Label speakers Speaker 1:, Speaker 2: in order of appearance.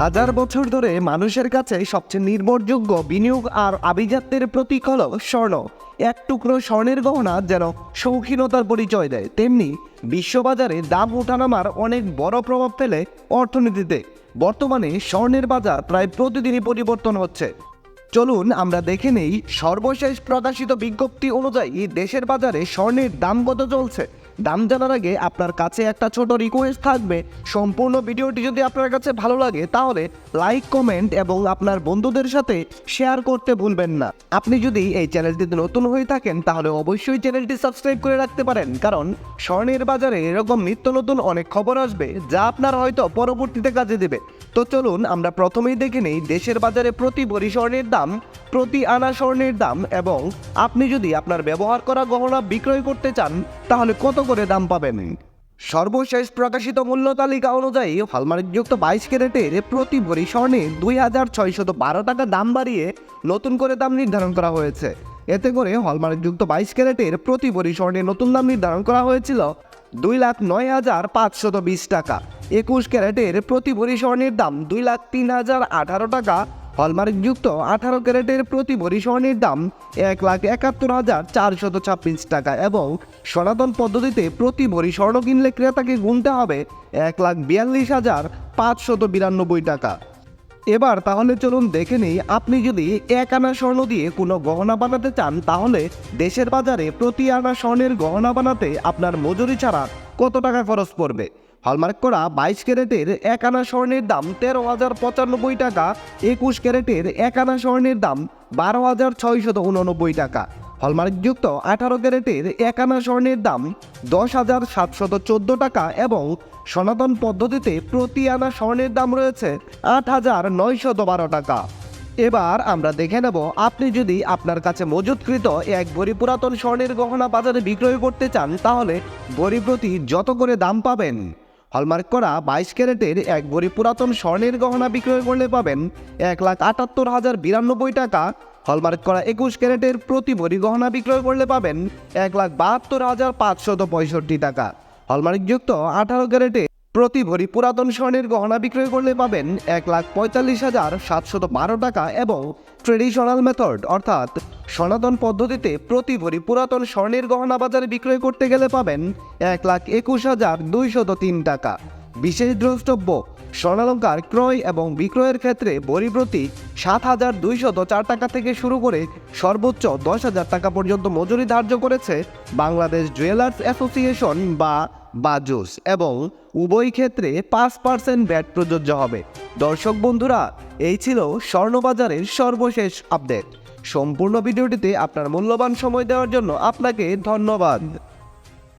Speaker 1: হাজার বছর ধরে মানুষের কাছে সবচেয়ে নির্ভরযোগ্য বিনিয়োগ আর আভিজাত্যের প্রতীক হল স্বর্ণ। এক টুকরো স্বর্ণের গহনা যেন শৌখিনতার পরিচয় দেয়। তেমনি বিশ্ববাজারে দাম ওঠানামার অনেক বড় প্রভাব ফেলে অর্থনীতিতে। বর্তমানে স্বর্ণের বাজার প্রায় প্রতিদিনই পরিবর্তন হচ্ছে। চলুন আমরা দেখে নেই সর্বশেষ প্রকাশিত বিজ্ঞপ্তি অনুযায়ী দেশের বাজারে স্বর্ণের দাম কত চলছে। দাম জানার আগে আপনার কাছে একটা ছোট রিকোয়েস্ট থাকবে। সম্পূর্ণ ভিডিওটি যদি আপনার কাছে ভালো লাগে, তাহলে লাইক কমেন্ট এবং আপনার বন্ধুদের সাথে শেয়ার করতে ভুলবেন না। আপনি যদি এই চ্যানেলটিতে নতুন হয়ে থাকেন, তাহলে অবশ্যই চ্যানেলটি সাবস্ক্রাইব করে রাখতে পারেন। কারণ স্বর্ণের বাজারে এরকম নিত্য নতুন অনেক খবর আসবে, যা আপনার হয়তো পরবর্তীতে কাজে দেবে। তো চলুন আমরা প্রথমেই দেখে নেই দেশের বাজারে প্রতি ভরি স্বর্ণের দাম, প্রতি আনা স্বর্ণের দাম এবং আপনি যদি আপনার ব্যবহার করা গহনা বিক্রয় করতে চান, তাহলে কত করে দাম পাবেন? সর্বশেষ প্রকাশিত মূল্য তালিকা অনুযায়ী হলমার্কযুক্ত বাইশ ক্যারেটের প্রতি ভরি স্বর্ণে দুই হাজার ছয়শত বারো টাকা দাম বাড়িয়ে নতুন করে দাম নির্ধারণ করা হয়েছে। এতে করে হলমার্কযুক্ত বাইশ ক্যারেটের প্রতি ভরি স্বর্ণে নতুন দাম নির্ধারণ করা হয়েছিল দুই লাখ নয় হাজার পাঁচশত বিশ টাকা। একুশ ক্যারেটের প্রতি ভরি স্বর্ণের দাম দুই লাখ তিন হাজার আঠারো টাকা। হলমার্কযুক্ত আঠারো ক্যারেটের প্রতি ভরি স্বর্ণের দাম এক লাখ একাত্তর হাজার চারশত ছাব্বিশ টাকা এবং সনাতন পদ্ধতিতে প্রতি ভরি স্বর্ণ কিনলে ক্রেতাকে গুনতে হবে এক লাখ বিয়াল্লিশ হাজার পাঁচশত বিরানব্বই টাকা। এবার তাহলে চলুন দেখে নিই, আপনি যদি এক আনা স্বর্ণ দিয়ে কোনো গহনা বানাতে চান, তাহলে দেশের বাজারে প্রতি আনা স্বর্ণের গহনা বানাতে আপনার মজুরি ছাড়া কত টাকা খরচ পড়বে? হলমার্ক করা বাইশ ক্যারেটের এক আনা স্বর্ণের দাম তেরো হাজার পঁচানব্বই টাকা, একুশ ক্যারেটের এক আনা স্বর্ণের দাম বারো হাজার ছয়শত উননব্বই টাকা। হলমার্কযুক্ত আঠারো ক্যারেটের এক আনা স্বর্ণের দাম দশ হাজার সাতশত চোদ্দ টাকা এবং সনাতন পদ্ধতিতে প্রতি আনা স্বর্ণের দাম রয়েছে আট হাজার নয়শত বারো টাকা। এবার আমরা দেখে নেব, আপনি যদি আপনার কাছে মজুতকৃত এক ভরি পুরাতন স্বর্ণের গহনা বাজারে বিক্রয় করতে চান, তাহলে ভরি প্রতি যত করে দাম পাবেন? হলমার্ক করা বাইশ ক্যারেটের এক ভরি পুরাতন স্বর্ণের গহনা বিক্রয় করলে পাবেন এক লাখ আটাত্তর হাজার বিরানব্বই টাকা। হলমার্ক করা একুশ ক্যারেটের প্রতি ভরি গহনা বিক্রয় করলে পাবেন এক লাখ বাহাত্তর হাজার পাঁচশত পঁয়ষট্টি টাকা। হলমার্কযুক্ত আঠারো ক্যারেটে প্রতি ভরি পুরাতন স্বর্ণের গহনা বিক্রয় করলে পাবেন এক লাখ পঁয়তাল্লিশ হাজার সাতশত বারো টাকা এবং ট্রেডিশনাল মেথড, অর্থাৎ সনাতন পদ্ধতিতে প্রতি ভরি পুরাতন স্বর্ণের গহনা বাজারে বিক্রয় করতে গেলে পাবেন এক লাখ একুশ হাজার দুইশত তিন টাকা। বিশেষ দ্রষ্টব্য, স্বর্ণালঙ্কার ক্রয় এবং বিক্রয়ের ক্ষেত্রে বড়ি প্রতি সাত হাজার দুইশত চার টাকা থেকে শুরু করে সর্বোচ্চ দশ হাজার টাকা পর্যন্ত মজুরি ধার্য করেছে বাংলাদেশ জুয়েলার্স অ্যাসোসিয়েশন বা বাজুস এবং উভয় ক্ষেত্রে পাঁচ পার্সেন্ট ব্যাট প্রযোজ্য হবে। দর্শক বন্ধুরা, এই ছিল স্বর্ণবাজারের সর্বশেষ আপডেট। সম্পূর্ণ ভিডিওটিতে আপনার মূল্যবান সময় দেওয়ার জন্য আপনাকে ধন্যবাদ।